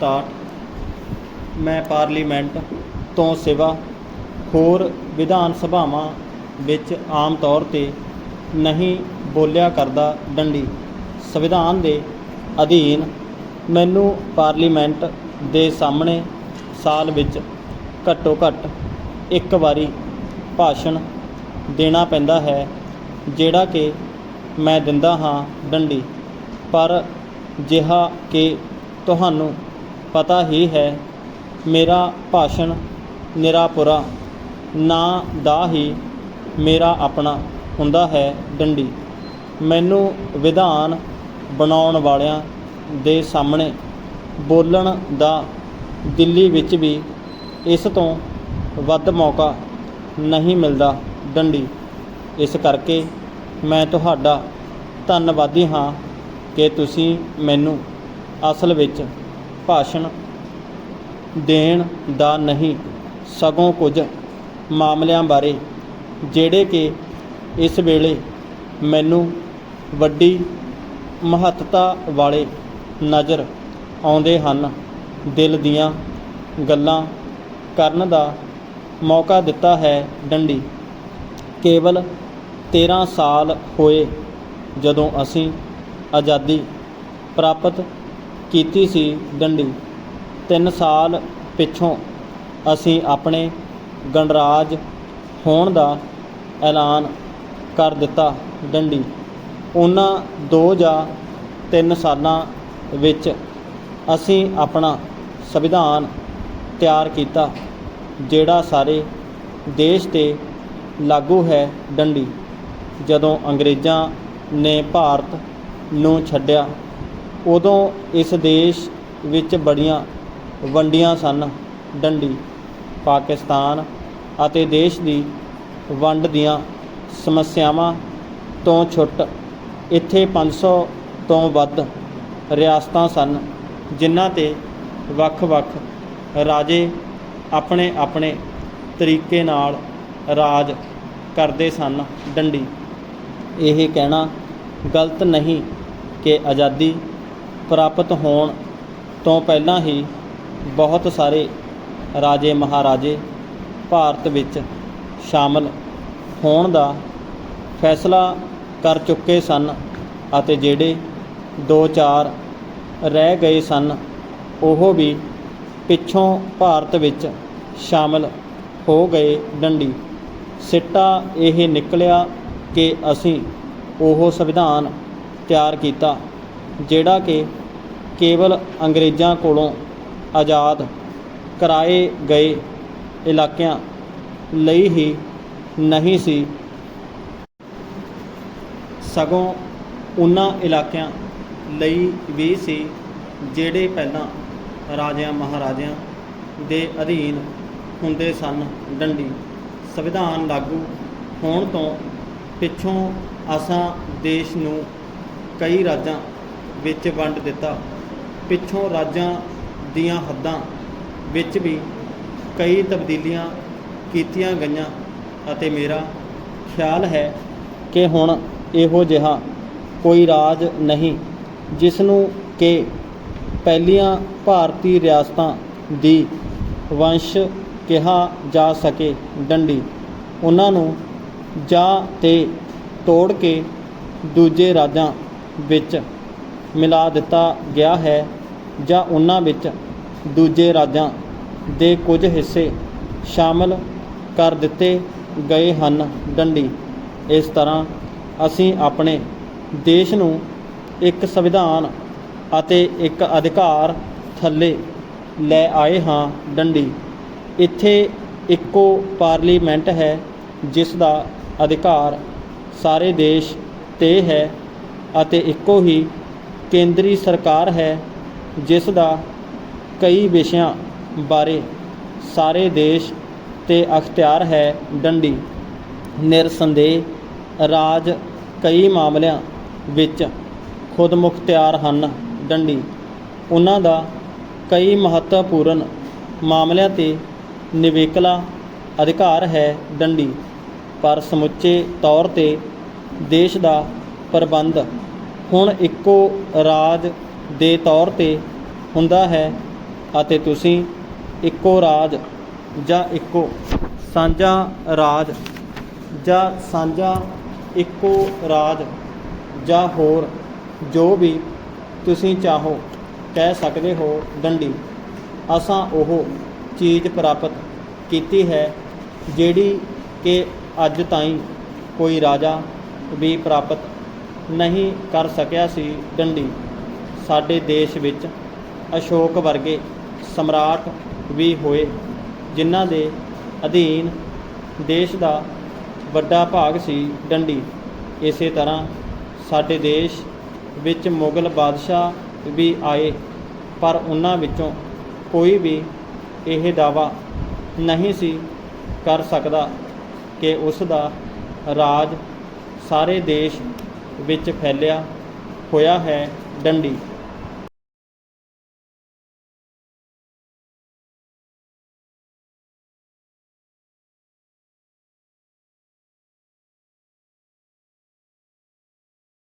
67 ਮੈਂ ਪਾਰਲੀਮੈਂਟ ਤੋਂ ਸਿਵਾ, ਹੋਰ ਵਿਧਾਨ ਸਭਾਵਾਂ ਵਿੱਚ ਆਮ ਤੌਰ 'ਤੇ ਨਹੀਂ ਬੋਲਿਆ ਕਰਦਾ ਡੰਡੀ। ਸੰਵਿਧਾਨ ਦੇ ਅਧੀਨ ਮੈਨੂੰ ਪਾਰਲੀਮੈਂਟ ਦੇ ਸਾਹਮਣੇ ਸਾਲ ਵਿੱਚ ਘੱਟੋ ਘੱਟ ਇੱਕ ਵਾਰੀ ਭਾਸ਼ਣ ਦੇਣਾ ਪੈਂਦਾ ਹੈ, ਜਿਹੜਾ ਕਿ ਮੈਂ ਦਿੰਦਾ ਹਾਂ ਡੰਡੀ। ਪਰ ਜਿਹਾ ਕਿ ਤੁਹਾਨੂੰ ਪਤਾ ਹੀ ਹੈ, ਮੇਰਾ ਭਾਸ਼ਣ ਨਿਰਾਪੁਰਾ, ਨਾ ਦਾ ਹੀ ਮੇਰਾ ਆਪਣਾ ਹੁੰਦਾ ਹੈ ਡੰਡੀ। ਮੈਨੂੰ ਵਿਧਾਨ ਬਣਾਉਣ ਵਾਲਿਆਂ ਦੇ ਸਾਹਮਣੇ ਬੋਲਣ ਦਾ ਦਿੱਲੀ ਵਿੱਚ ਵੀ ਇਸ ਤੋਂ ਵੱਧ ਮੌਕਾ ਨਹੀਂ ਮਿਲਦਾ ਡੰਡੀ। ਇਸ ਕਰਕੇ ਮੈਂ ਤੁਹਾਡਾ ਧੰਨਵਾਦੀ ਹਾਂ ਕਿ ਤੁਸੀਂ ਮੈਨੂੰ ਅਸਲ ਵਿੱਚ ਭਾਸ਼ਣ ਦੇਣ ਦਾ ਨਹੀਂ, ਸਗੋਂ ਕੁਝ ਮਾਮਲਿਆਂ ਬਾਰੇ, ਜਿਹੜੇ ਕਿ ਇਸ ਵੇਲੇ ਮੈਨੂੰ ਵੱਡੀ ਮਹੱਤਤਾ ਵਾਲੇ ਨਜ਼ਰ ਆਉਂਦੇ ਹਨ, ਦਿਲ ਦੀਆਂ ਗੱਲਾਂ ਕਰਨ ਦਾ ਮੌਕਾ ਦਿੱਤਾ ਹੈ ਡੰਡੀ। ਕੇਵਲ 13 ਸਾਲ ਹੋਏ ਜਦੋਂ ਅਸੀਂ ਆਜ਼ਾਦੀ ਪ੍ਰਾਪਤ ਕੀਤੀ ਸੀ ਡੰਡੀ 3 ਸਾਲ ਪਿੱਛੋਂ ਅਸੀਂ ਆਪਣੇ ਗਣਰਾਜ ਹੋਣ ਦਾ ਐਲਾਨ ਕਰ ਦਿੱਤਾ ਡੰਡੀ ਉਹਨਾਂ 2 ਜਾਂ 3 ਸਾਲਾਂ ਵਿੱਚ ਅਸੀਂ ਆਪਣਾ ਸੰਵਿਧਾਨ ਤਿਆਰ ਕੀਤਾ, ਜਿਹੜਾ ਸਾਰੇ ਦੇਸ਼ 'ਤੇ ਲਾਗੂ ਹੈ ਡੰਡੀ ਜਦੋਂ ਅੰਗਰੇਜ਼ਾਂ ਨੇ ਭਾਰਤ ਨੂੰ ਛੱਡਿਆ ਉਦੋਂ ਇਸ ਦੇਸ਼ ਵਿੱਚ ਬੜੀਆਂ ਵੰਡੀਆਂ ਸਨ। ਡੰਡੀ, ਪਾਕਿਸਤਾਨ ਅਤੇ ਦੇਸ਼ ਦੀ ਵੰਡ ਦੀਆਂ ਸਮੱਸਿਆਵਾਂ ਤੋਂ ਛੁੱਟ ਇੱਥੇ 500 ਤੋਂ ਵੱਧ ਰਿਆਸਤਾਂ ਸਨ, ਜਿਨ੍ਹਾਂ 'ਤੇ ਵੱਖ-ਵੱਖ ਰਾਜੇ ਆਪਣੇ ਆਪਣੇ ਤਰੀਕੇ ਨਾਲ ਰਾਜ ਕਰਦੇ ਸਨ। ਡੰਡੀ, ਇਹ ਕਹਿਣਾ ਗਲਤ ਨਹੀਂ ਕਿ ਆਜ਼ਾਦੀ ਪ੍ਰਾਪਤ ਹੋਣ ਤੋਂ ਪਹਿਲਾਂ ਹੀ ਬਹੁਤ ਸਾਰੇ ਰਾਜੇ ਮਹਾਰਾਜੇ ਭਾਰਤ ਵਿੱਚ ਸ਼ਾਮਲ ਹੋਣ ਦਾ ਫੈਸਲਾ ਕਰ ਚੁੱਕੇ ਸਨ ਅਤੇ ਜਿਹੜੇ ਦੋ ਚਾਰ ਰਹਿ ਗਏ ਸਨ, ਉਹ ਵੀ ਪਿੱਛੋਂ ਭਾਰਤ ਵਿੱਚ ਸ਼ਾਮਲ ਹੋ ਗਏ ਡੰਡੀ। ਸਿੱਟਾ ਇਹ ਨਿਕਲਿਆ ਕਿ ਅਸੀਂ ਉਹ ਸੰਵਿਧਾਨ ਤਿਆਰ ਕੀਤਾ। ਜਿਹੜਾ ਕਿ ਕੇਵਲ ਅੰਗਰੇਜ਼ਾਂ ਕੋਲੋਂ ਆਜ਼ਾਦ ਕਰਾਏ ਗਏ ਇਲਾਕਿਆਂ ਲਈ ਹੀ ਨਹੀਂ ਸੀ, ਸਗੋਂ ਉਹਨਾਂ ਇਲਾਕਿਆਂ ਲਈ ਵੀ ਸੀ, ਜਿਹੜੇ ਪਹਿਲਾਂ ਰਾਜਿਆਂ ਮਹਾਰਾਜਿਆਂ ਦੇ ਅਧੀਨ ਹੁੰਦੇ ਸਨ। ਡੰਡੀ ਸੰਵਿਧਾਨ ਲਾਗੂ ਹੋਣ ਤੋਂ ਪਿੱਛੋਂ ਅਸਾਂ ਦੇਸ਼ ਨੂੰ ਕਈ ਰਾਜਾਂ ਵਿੱਚ ਵੰਡ ਦਿੱਤਾ। ਪਿੱਛੋਂ ਰਾਜਾਂ ਦੀਆਂ ਹੱਦਾਂ ਵਿੱਚ ਵੀ ਕਈ ਤਬਦੀਲੀਆਂ ਕੀਤੀਆਂ ਗਈਆਂ ਅਤੇ ਮੇਰਾ ਖਿਆਲ ਹੈ ਕਿ ਹੁਣ ਇਹੋ ਜਿਹਾ ਕੋਈ ਰਾਜ ਨਹੀਂ ਜਿਸ ਨੂੰ ਕਿ ਪਹਿਲੀਆਂ ਭਾਰਤੀ ਰਿਆਸਤਾਂ ਦੀ ਵੰਸ਼ ਕਿਹਾ ਜਾ ਸਕੇ ਡੰਡੀ। ਉਹਨਾਂ ਨੂੰ ਜਾਂ ਤੇ ਤੋੜ ਕੇ ਦੂਜੇ ਰਾਜਾਂ ਵਿੱਚ ਮਿਲਾ ਦਿੱਤਾ ਗਿਆ ਹੈ ਜਾਂ ਉਹਨਾਂ ਵਿੱਚ ਦੂਜੇ ਰਾਜਾਂ ਦੇ ਕੁਝ ਹਿੱਸੇ ਸ਼ਾਮਲ ਕਰ ਦਿੱਤੇ ਗਏ ਹਨ। ਡੰਡੀ, ਇਸ ਤਰ੍ਹਾਂ ਅਸੀਂ ਆਪਣੇ ਦੇਸ਼ ਨੂੰ ਇੱਕ ਸੰਵਿਧਾਨ ਅਤੇ ਇੱਕ ਅਧਿਕਾਰ ਥੱਲੇ ਲੈ ਆਏ ਹਾਂ। ਡੰਡੀ, ਇੱਥੇ ਇੱਕੋ ਪਾਰਲੀਮੈਂਟ ਹੈ ਜਿਸ ਦਾ ਅਧਿਕਾਰ ਸਾਰੇ ਦੇਸ਼ 'ਤੇ ਹੈ ਅਤੇ ਇੱਕੋ ਹੀ ਕੇਂਦਰੀ ਸਰਕਾਰ ਹੈ, ਜਿਸ ਦਾ ਕਈ ਵਿਸ਼ਿਆਂ ਬਾਰੇ ਸਾਰੇ ਦੇਸ਼ 'ਤੇ ਅਖਤਿਆਰ ਹੈ ਡੰਡੀ। ਨਿਰਸੰਦੇਹ ਰਾਜ ਕਈ ਮਾਮਲਿਆਂ ਵਿੱਚ ਖੁਦਮੁਖਤਿਆਰ ਹਨ ਡੰਡੀ। ਉਹਨਾਂ ਦਾ ਕਈ ਮਹੱਤਵਪੂਰਨ ਮਾਮਲਿਆਂ 'ਤੇ ਨਿਵੇਕਲਾ ਅਧਿਕਾਰ ਹੈ ਡੰਡੀ, ਪਰ ਸਮੁੱਚੇ ਤੌਰ 'ਤੇ ਦੇਸ਼ ਦਾ ਪ੍ਰਬੰਧ ਹੁਣ ਇੱਕੋ ਰਾਜ ਦੇ ਤੌਰ 'ਤੇ ਹੁੰਦਾ ਹੈ ਅਤੇ ਤੁਸੀਂ ਇੱਕੋ ਰਾਜ ਜਾਂ ਇੱਕੋ ਸਾਂਝਾ ਰਾਜ ਜਾਂ ਸਾਂਝਾ ਇੱਕੋ ਰਾਜ ਜਾਂ ਹੋਰ ਜੋ ਵੀ ਤੁਸੀਂ ਚਾਹੋ ਕਹਿ ਸਕਦੇ ਹੋ ਡੰਡੀ। ਅਸਾਂ ਉਹ ਚੀਜ਼ ਪ੍ਰਾਪਤ ਕੀਤੀ ਹੈ ਜਿਹੜੀ ਕਿ ਅੱਜ ਤਾਈਂ ਕੋਈ ਰਾਜਾ ਵੀ ਪ੍ਰਾਪਤ ਨਹੀਂ ਕਰ ਸਕਿਆ ਸੀ ਡੰਡੀ। ਸਾਡੇ ਦੇਸ਼ ਵਿੱਚ ਅਸ਼ੋਕ ਵਰਗੇ ਸਮਰਾਟ ਵੀ ਹੋਏ, ਜਿਨ੍ਹਾਂ ਦੇ ਅਧੀਨ ਦੇਸ਼ ਦਾ ਵੱਡਾ ਭਾਗ ਸੀ ਡੰਡੀ। ਇਸੇ ਤਰ੍ਹਾਂ ਸਾਡੇ ਦੇਸ਼ ਵਿੱਚ ਮੁਗਲ ਬਾਦਸ਼ਾਹ ਵੀ ਆਏ, ਪਰ ਉਹਨਾਂ ਵਿੱਚੋਂ ਕੋਈ ਵੀ ਇਹ ਦਾਵਾ ਨਹੀਂ ਸੀ ਕਰ ਸਕਦਾ ਕਿ ਉਸ ਦਾ ਰਾਜ ਸਾਰੇ ਦੇਸ਼ ਵਿੱਚ ਫੈਲਿਆ ਹੋਇਆ ਹੈ ਡੰਡੀ।